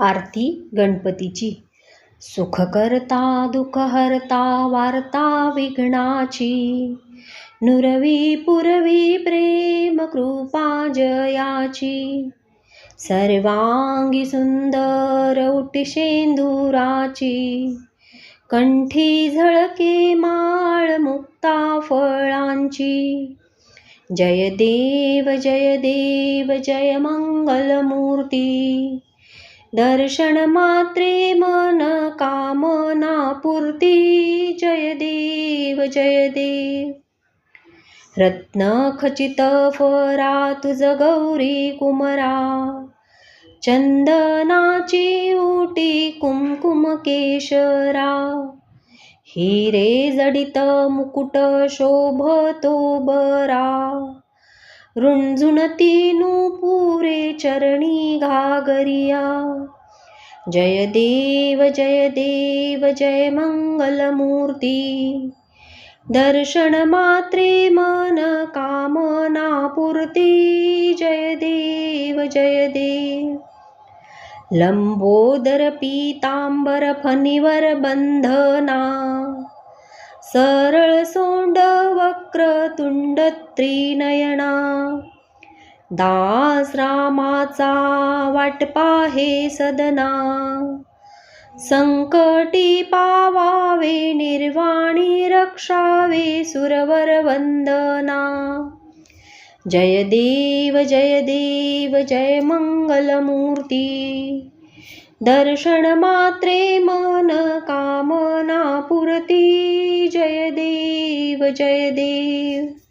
आरती गणपतीची. सुख करता हरता वार्ता विघ्नाची. नुरवी पुरवी प्रेम कृपा जयाची. सर्वांगी सुंदर उटी शेंदुराची. कंठी झळके माळ मुक्ता फळांची. जय देव जय देव जय मंगलमूर्ती. दर्शन मात्रे मन कामना पूर्ती जय देव जय देव। रत्न खचित फरा तुझ गौरी कुमरा। चंदनाची उटी कुमकुम केशरा। हिरे जडित मुकुट शोभतो बरा। रुंझुणती पुरे चरणी घागरिया। जय देव जय देव जय मङ्गलमूर्ति दर्शनमात्रे मनकामनापूर्ति जय देव जय देव लम्बोदरपीताम्बरफनिवरबन्धना सरलसौण्डवक्रतुण्डत्रिनयना दास रामाचा वाटपा हे सदना. संकटी पावावे निर्वाणी रक्षावे सुरवर वंदना. जय देव जय देव जय मंगलमूर्ती. दर्शन मात्रे मन कामना पुरती जय देव जय देव.